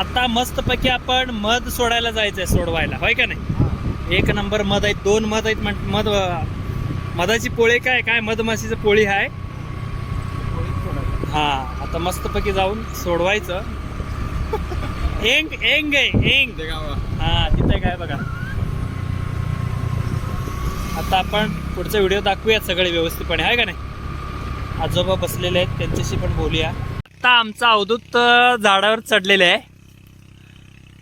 आता मस्तपैकी आपण मध सोडायला जायचंय सोडवायला. होय का नाही? एक नंबर मध आहेत दोन मध आहेत म्हण मध मधाची पोळी काय काय मधमाशीचं पोळी आहे हा आता मस्तपैकी जाऊन सोडवायचं. एंग एंग आहे एंग. हा तिथे काय बघा. आता आपण पुढचा व्हिडिओ दाखवूयात सगळे व्यवस्थितपणे आहे का नाही? आजोबा बसलेले आहेत त्यांच्याशी पण बोलूया. आता आमचा अवधूत झाडावर चढलेले आहे.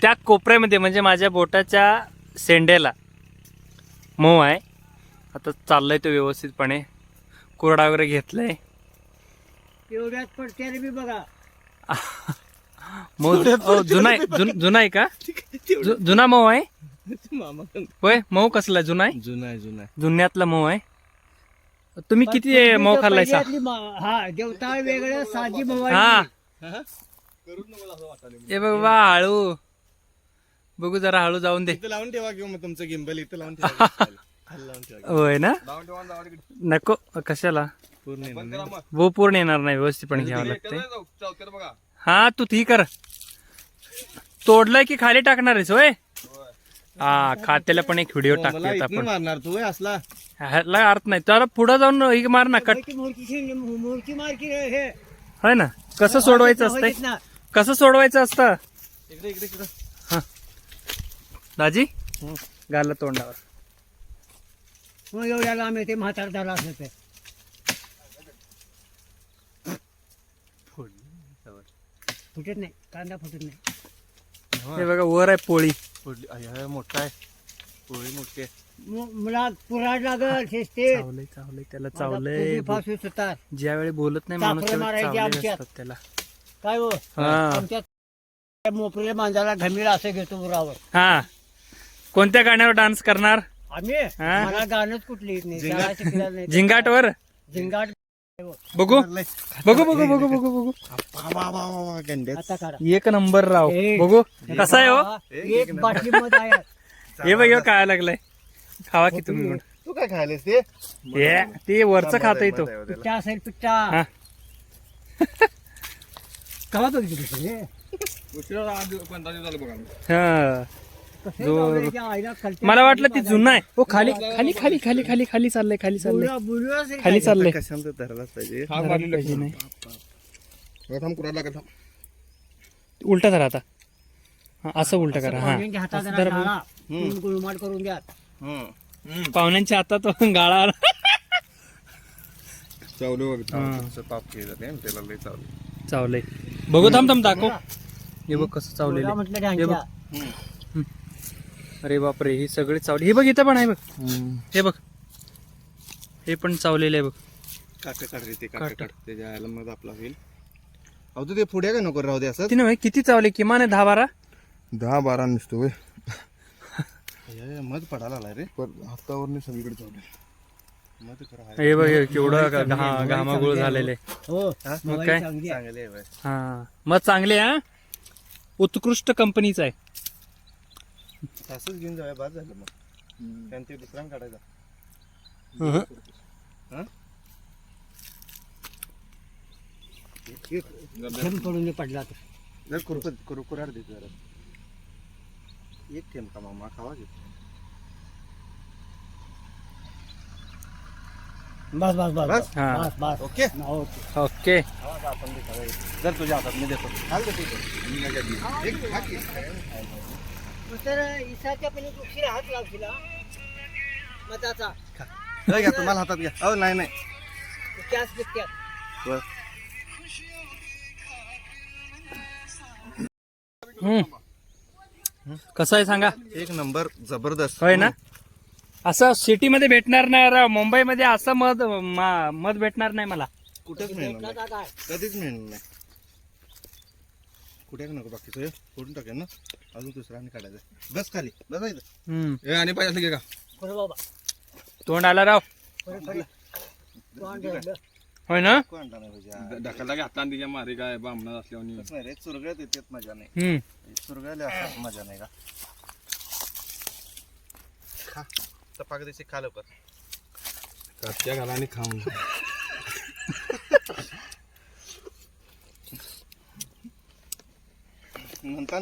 त्या कोपऱ्यामध्ये म्हणजे माझ्या बोटाच्या शेंड्याला मऊ आहे. आता चाललंय तो व्यवस्थितपणे. कोरडा वगैरे घेतलाय. एवढ्यात पडते रे मी बघा. मऊ जुना आहे जुन- जुना आहे का? जु- जुना मऊ आहे? होय मऊ कसला जुना आहे? जुना आहे जुना आहे. जुन्यातला मऊ आहे. तुम्ही किती मऊ खाल्लाय सा पहिल्यातली मा- हा देवता वेगळं साजी हा. भवानी हे बघ बा हळू. बघू जरा हळू जाऊन दे. इथं लावून ठेवा किंवा मग तुमचं गिंबल इथं लावून ठेवा. खाली लावून ठेवा. होय ना? लावून ठेवा जावा तिकडे. नको कशाला? पूर्ण पूर्ण येणार नाही व्यवस्थितपणे घ्यावं लागते चौथ्याला बघा. हा तू ती कर. तोडलंय की खाली टाकणार आहेस होय? हा खात्याला पण एक व्हिडिओ मला टाकूयात इथनं आपण. मारणार तू होय असला. ह्याला अर्थ नाही. तर पुढे जाऊन ही मार ना कट. मोरकी- हे होय ना? कसं सोडवायचं असतंय. कसं सोडवायचं असतं? इकडे इकडे इकडे. दाजी? गाला तोंडावर. मग एवढ्या लांब येते म्हातार झाला असं ते. फुटत नाही कांदा फुटत नाही. हे बघा वर आहे पोळी. आय, मोठा आहे. पोळी मोठी आहे. मु- मुला पुराड लागल शिस्ते चावलंय चावलंय त्याला चावलंय. फास होतात ज्या वेळी बोलत नाही माणूस त्यावेळी मारायची चावलेले आमच्यात. असतात त्याला. काय हो? हा. आमच्या मोपरीला मांजाला घमील असं घेतो उरावर. हा. कोणत्या गाण्यावर डान्स करणार? आम्ही? हा? मला गाणंच कुठली येत नाही. शाळा शिकलेलं नाही. झिंगाटवर? झिंगाट. बघू. बघू बघू बघू बघू बघू. आता काढा. एक नंबर राव. ए. बघू. कसा आहे हो? हा, एक बाटली मध आहे. हे बघ काय लागलंय. खावा की तुम्ही. तू काय खायलेस ते? हे ते वरचं खात तो. पिठ्ठा असेल पिठ्ठा हा. कवा बघितलं हे? हा. जो- मला वाटलं ती जुना आहे. हो खाली खाली खाली खाली खाली खाली चाललंय खाली चाललंय. खाली? चाललंय. पाहिजे? धरायला पाहिजे नाही. थांब थांब. उलटा धरा आता. हा, असं उलट करा हा. असं धरा. गुळमाट करून हम्म. पाहुण्यांच्या हातात गाळा. आला. चावलं ताप केलं जाते आणि त्याला लय चावलं. चावलंय. बघू थांब थांब दाखव. हे बघ कसं चावलेलं म्हटलं हे बघ. ढांच्या. अरे बापरे ही सगळी चावली. हे बघ इथं पण आहे बघ. हे बघ. हे पण चावलेलं आहे बघ. काटे काढ रे ते काटे. काटे. काढ. त्याच्या आयला मग आपला होईल. अहो तू ते पुढे काय नको राहू दे असं तिने किती चावले? किमान आहे दहा बारा? दहा बारा नसतो मध पडायला आलाय रे. हातावर सगळीकडे चावले. मध हे बघ हे केवढं घा- घा- घामागुळ झालेलं आहे. हो? मग काय? चांगली आहे. हा. मग चांगले हा? उत्कृष्ट कंपनीचा आहे. असंच घेऊन जाऊया बाद झालं मग. त्यानं ते दुसऱ्यानं काढायचा. हं. थेंब पडून पडला तर. जर कुरकुर कुरकुरार दे जरा. एक थेंब का मामा खावा घे बस बस बस बस? बस बस बस. ओके. ओके. ते खावा जर तुझ्या हातात मी देतो. हाल दे ठीक आहे. मी नाही घेत. एक खा की. मग तर इसाच्या पहिले उशिरा हात लावशील हा? मताचा. नाही घ्या तुम्हाला हातात घ्या अहो नाही नाही त्याच बस. कसं आहे सांगा एक नंबर जबरदस्त होय ना असं सिटीमध्ये भेटणार नाही राव मुंबईमध्ये असं मध मा- मध भेटणार नाही मला कुठेच मिळणार भेटला नाही का काय कधीच मिळणार नाही कुठे नको बाकी सगळं? फोडून टाकेल ना? अजून दुसरा आणि काढायचं बस खाली बसायचं हम्म. आणि पाहिजे असलं की का? बरं बाबा. तोंड आला राव. बरं तोंड. होय ना? कोण आणला नाही भज्या? ढकलला की हाताने तिच्या मारे काय बामणात असल्यावर तसं नाही रे चुरगळ्यात येतेत मजा नाही. हम्म. चुरगळले असतात मजा नाही का? खा चपाक देशी खा लवकर. घाला आणि खाऊन.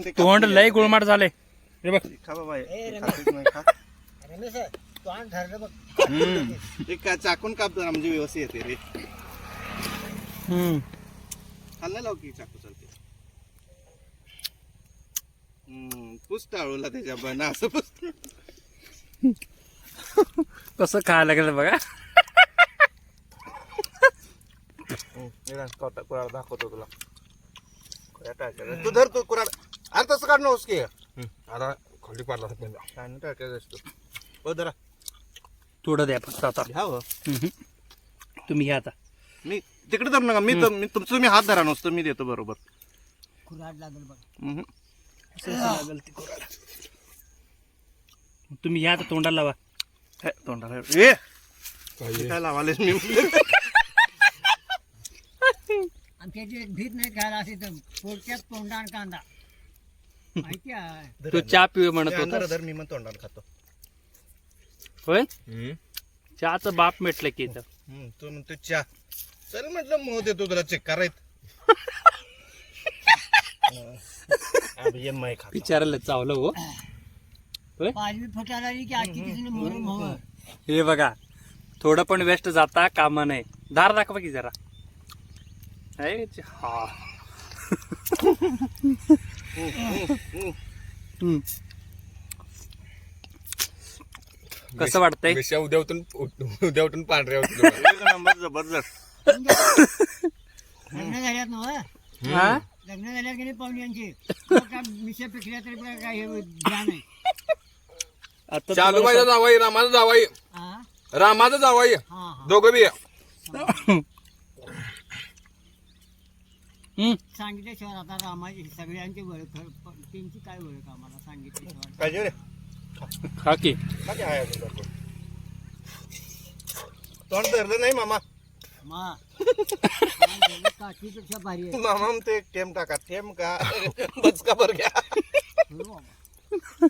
ते तोंड लय. गुळमाट झाले. हे बघ. खा बाबा हे. खातेच नाही, खा. रमेश का चाकून काप जरा म्हणजे व्यवस्थित येते रे. हम्म. खाल्ला लाव की चाकू चालते? हम्म, पुस टाळूला त्याच्या बना असं पुस कसं खायला लागलं बघा. दाखवतो तुला. टाकायचं. तू धर तू कुराड अरे तसं काढ की आता खाली पाडला नाही टाकायचं असतो. हो जरा थोडं द्या फक्त आता. घ्या हो. हम्म. तुम्ही घ्या आता. मी तिकडे धरू नका मी तर- मी तुमचं तुम्ही हात धरा नसतो मी देतो बरोबर. खुराड लागेल बघ. हम्म. तुम्ही घ्या आता तोंडाला लावा. हे, तोंडाला ए! काय हे काय लावालेस मी? इथे भीत नाही खायला असे तर पोटच्यात तोंडा आणि कांदा माहिती आहे? तो चहा पिऊ म्हणत होता. अंधार धर मी मग तोंडाला खातो. होय? हम्म. चहाचं बाप मिटलं की इथं. हम्म, तू म्हणतो चहा. चल म्हटलं मोह देतो तुला चेक करायत ये मै खाता. विचारायला चावलं हो. पाचवी आली की आजची हे बघा थोडं पण वेस्ट जाता कामा नाही धार दाखवा की जरा. आहे? हा हम्म. कसं वाटतंय? मिरच्या उद्या उठून उद्या उठून पांढऱ्या होतील. एक नंबर जबरदस्त लग्न झाल्यात ना हो? हा लग्न झाल्यात की नाही काय मिशा पिकल्या तरी पण काय हे ज्ञान आहे. आता चालू तुम्हाला जावाई रामाचा जावाई. हा? रामाचा जावाई. हा हा. दोघं बी. सांगितल्याशिवाय आता रामाची सगळ्यांची ओळख त्यांची काय ओळख आम्हाला सांगितल्याशिवाय? पाहिजे रे खा की. बाकी आहे अजून भरपूर. तोंड धरलं नाही मामा? मा. काठीपेक्षा भारी आहे. मामा ते टेम टाका टेम का? बचका भर घ्या. हो बाबा.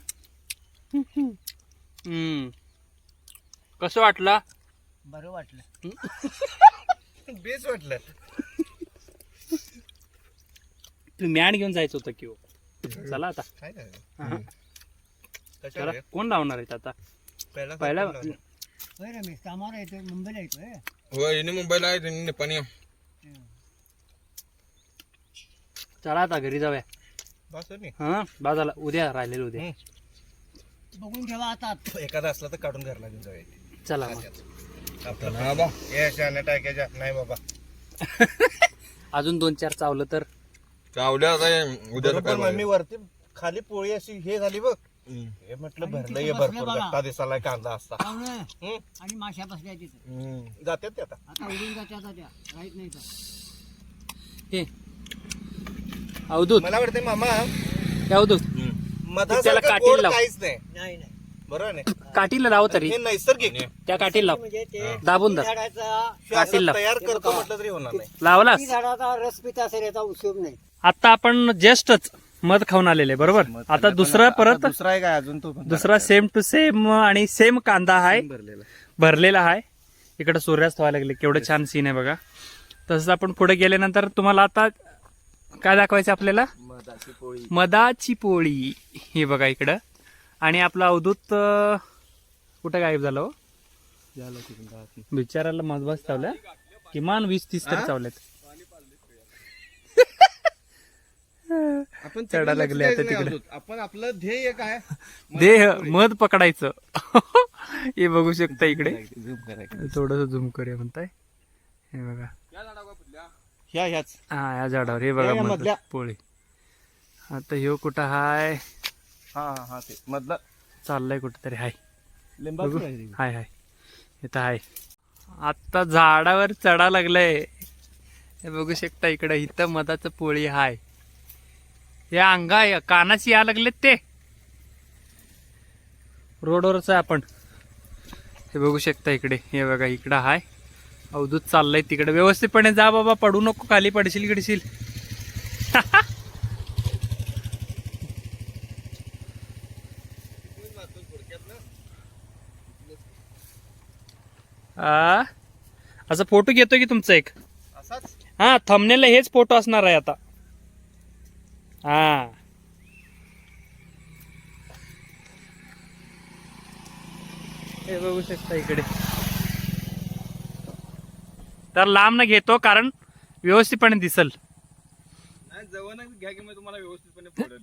हम्म. कसं वाटलं? बरं वाटलं. बेस वाटलं. तुम्ही मॅन घेऊन जायचं होतं की हो. चला आता. काय हा. चला? कोण लावणार आहेत आता? पहिला पहिला होय रमेश कामावर येतोय मुंबईला येतोय मुंबईला आहे त्यांनी चला आता घरी जाऊया. बस हो नी. हा बाजाला उद्या राहिलेलं उद्या. बघून ठेवा आता. एखादा असला तर काढून घरला घेऊन जाऊया. चला मग. ये टाकायच्या नाही बाबा. अजून दोन चार चावलं तर. चावल्या आता हे उद्या बरोबर सकाळी मग मी वरती खाली पोळी अशी हे झाली बघ हम्म. हे म्हटलं भरलं बसले भरपूर. गट्टा दिसाला कांदा असता हम्म. आणि माश्या बसल्या तिथं हम्म. जातात ते आता आता उडून जात्या आता त्या राहत नाही तर हे अवधूत मला वाटतं मामा हे अवधूत हम्म. मधासारखं काठीला गोड लाव. काहीच नाही नाही नाही बरोबर नाही काठीला लाव तरी. हे नैसर्गिक. त्या काठीला लाव. म्हणजे ते दाबून धर झाडाचा हे काठीला असं लाव. तयार करतो म्हटलं तरी होणार नाही. लावलास? ती झाडाचा रस पिता असेल याचा उपयोग नाही. आता आपण जस्टच मध खाऊन आलेले बरोबर? आता दुसरं परत दुसरा आहे काय अजून तो दुसरा सेम टू सेम आणि सेम कांदा आहे. भरलेला भरलेला आहे. इकडे सूर्यास्त व्हायला लागले. केवढं छान सीन आहे बघा. तसंच आपण पुढे गेल्यानंतर तुम्हाला आता काय दाखवायचं आपल्याला? मधाची पोळी. मधाची पोळी. हे बघा इकडं. आणि आपला अवधूत कुठं गायब झालं हो? बिचाराला मधबाच चावल्या. किमान वीस तीस तरी चावल्यात. आपण चढा लागले आता तिकडे. आपण आपलं ध्येय काय देह मध पकडायचं. हे बघू शकता इकडे. थोडस झूम करूया म्हणताय. हे बघा. ह्या ह्याच. हा या झाडावर. हे बघा. पोळी. आता ह्यो कुठं हाय? हा हा हा ते. मधला. चाललाय कुठं तरी हाय. लिंबाचं बघू. आहे रे. हाय हाय. इथं हाय. आता झाडावर चढा लागलंय. हे बघू शकता इकडं इथं मधाचं पोळी हाय. या अंगा कानाची या लागलेत ते. रोडवरच आहे आपण. हे बघू शकता इकडे. हे बघा इकडं हाय. अवधूत चाललंय तिकडे. व्यवस्थितपणे जा बाबा पडू नको खाली पडशील गिडशील. हा? असा फोटो घेतो की तुमचा एक? हा थमनेला हेच फोटो असणार आहे आता. हा. हे बघू शकता इकडे. तर लांब न घेतो कारण व्यवस्थितपणे दिसल.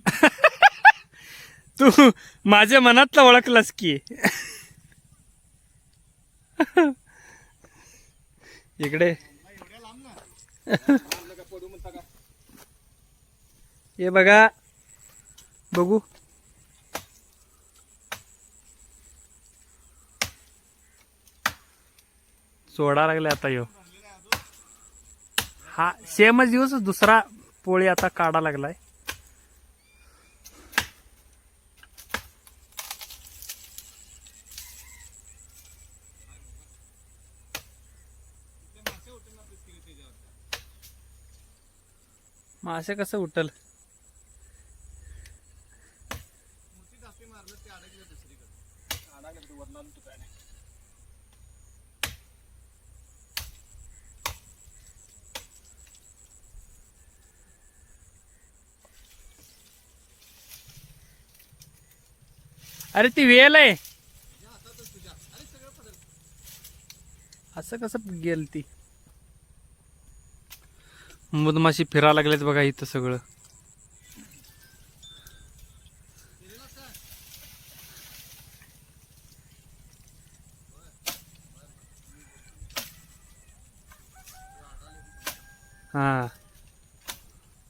तू माझ्या मनातला ओळखलास की. इकडे. हे बघा. बघू. सोडा लागले आता यो. हा सेमच दिवस दुसरा पोळी आता काढा लागलाय. मासे कसं उठल? अरे ती वेल आहे. असं कसं गेल ती मधमाशी फिरा लागल्यात बघा इथं सगळं. हा.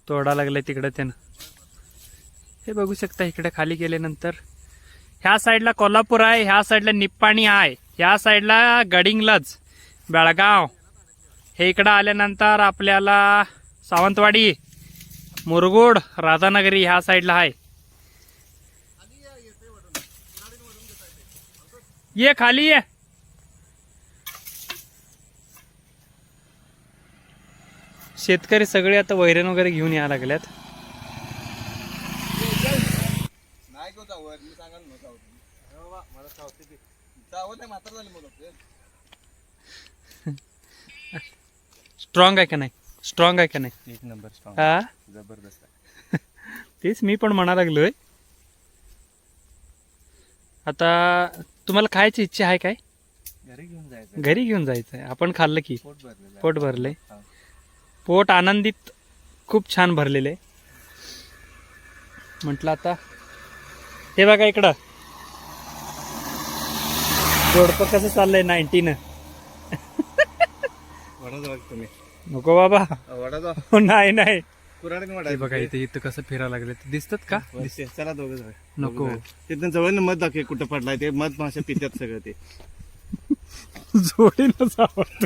तोडा लागलाय तिकडं त्यानं. हे बघू शकता इकडे खाली गेल्यानंतर. ह्या साईडला कोल्हापूर आहे ह्या साईडला निप्पाणी आहे ह्या साईडला गडिंगलज बेळगाव. हे इकडं आल्यानंतर आपल्याला सावंतवाडी मुरगुड राधानगरी ह्या साईडला आहे. ये खाली ये. शेतकरी सगळे आता वैरण वगैरे घेऊन या लागल्यात. नाही गो जावं मी सांगा ना जावं तुम्ही. बाबा, मला चावते ते चावत नाही मात्र झाली मुलं ते. स्ट्रॉंग आहे का नाही? स्ट्रॉंग आहे का नाही? एक नंबर स्ट्रॉंग हा? जबरदस्त आहे. तेच मी पण म्हणा लागलोय. आता तुम्हाला खायची इच्छा आहे काय? घरी घेऊन जायचं घरी घेऊन जायचंय. आपण खाल्लं की. पोट भरलेलं पोट भरले हा. पोट आनंदित खूप छान भरलेले म्हटलं आता हे बघा इकडं. जोडपं कसं चाललंय नाईन्टीन? तुम्ही. नको बाबा. हो, नाही नाही. कुराडीन वडा हे बघा इथे इथं कसं फिरायला लागले दिसतात का? दिसते चला दोघं जाऊ नको. तिथं जवळ मध दाखवे कुठं पडलाय ते. मध माशा पित्यात सगळं ते. जोडीनं चावलं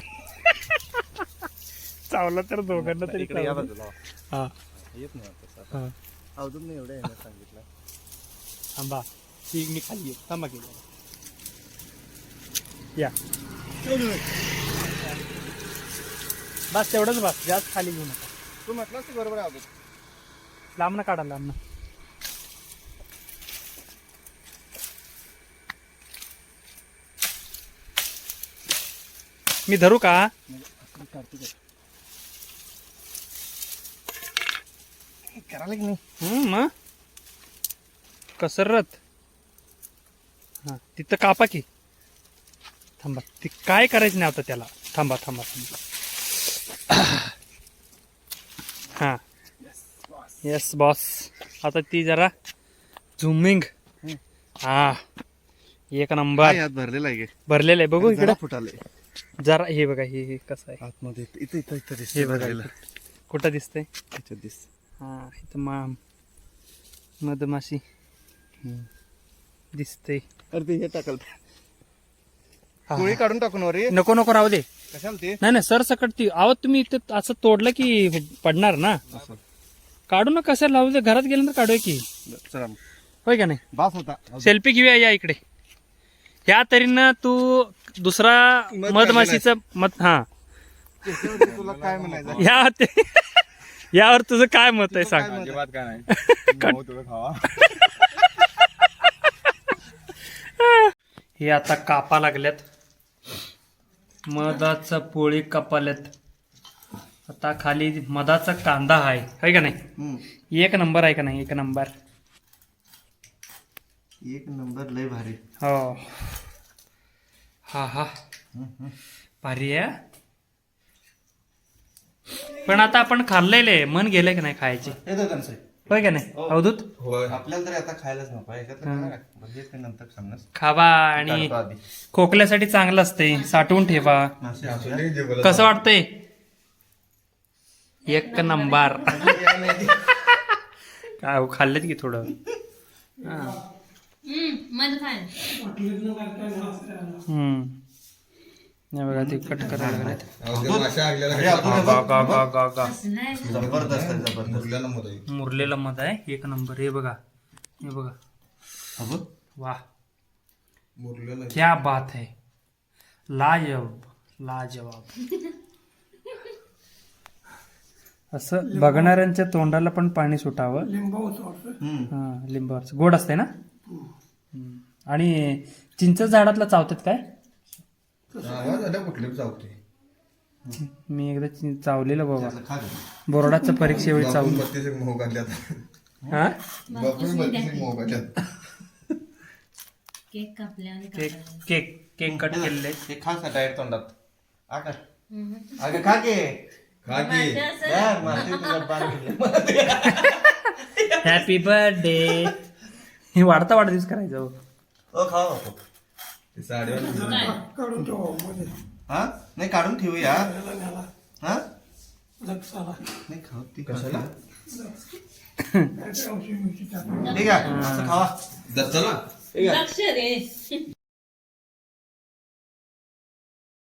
चावलं तर दोघांना तरी इकडे या चावलं. बाजूला हा. येत नाही आता हा. अवधूत नाही एवढं सांगितलं. थांबा. ती मी खाली. थांबा की या. बस तेवढंच बस. जास्त खाली घेऊ नका. तू म्हटलंस ते बरोबर आहे अवधूत लांब ना काढा लांब ना. मी धरू का? करायला की नाही? हम्म मग कसरत. हा तिथं कापा की. थांबा ती काय करायचं नाही आता त्याला? थांबा थांबा थांबा हा येस बॉस आता ती जरा झुमिंग हा. एक नंबर भरलेला आहे. भरलेलं आहे. बघू जरा इकडं. फुटाले. जरा हे बघा हे कसं आहे. आतमध्ये. इथं इथं इथं हे दिसते बघा भरलेलं इथं. कुठं दिसतंय? दिस हा इथं मा मधमाशी दिसते अरे ते हे टाकल. पोळी काढून टाकून रे. नको नको राहू दे. कशाला ते? नाही नाही सर सकट ती आवाज तुम्ही इथं असं तोडलं की पडणार ना? काढू ना कशाला लावू दे. घरात गेल्यानंतर काढूया की. चला. होय का नाही? बास होता. सेल्फी घेऊया या इकडे. ह्या तऱ्हेनं तू दुसरा मध मधमाशीचं मत हा. तुला काय म्हणायचं? या ते यावर तुझं काय मत आहे सांग. अजिबात काय नाही. भाऊ तुला खावा. हे आता कापा लागल्यात. मधाचा पोळी कापाल्यात. आता खाली मधाचा कांदा आहे. है का नाही? हम्म. एक नंबर आहे का नाही? एक नंबर. एक नंबर लय भारी. हो. हा हा. भारी आहे पण आता आपण खाल्लेले मन गेले की नाही खायचे? होय का नाही? अवधूत? होय. आपल्याला तरी आता खायलाच नको. म्हणजे खावा आणि. खोकल्यासाठी चांगलं असते साठवून ठेवा. कसं वाटतंय? एक नंबर काय हो, खाल्लेत की थोडं. हम्म बघा ते कट करायला हे. जबरदस्त आहे, जबरदस्त. मुरल्याला मत आहे. मुरलेलं मध आहे. एक नंबर. हे बघा. हे बघा. अगं, वा. क्या बात है लाजवाब. लाजवाब. असं बघणाऱ्यांच्या तोंडाला पण पाणी सुटावं. हम्म. हा लिंबावरचं गोड असते ना? हम्म. आणि चिंच झाडातला चावतात काय? आवाज आला कुठले चावते मी एकदा चिं- चावलेलं बाबा. त्यातलं खा गं. बोर्डाच्या परीक्षेवेळी बापून चावलं. बत्तीस एक मोह काढल्यात हा? बापून बत्तीस एक मोह काढल्यात केक कापले आणि केक केक केक कट केलेले. ते खा सा डायरेक्ट तोंडात? अगं खा के. हॅपी बर्थडे हे वाढता वाढदिवस करायचं बापू. ते साडीवर हा नाही काढून ठेवू यार हा नाही खाऊ ती कशाला ठीक आहे असं खावा चला ठीक आहे लक्ष रे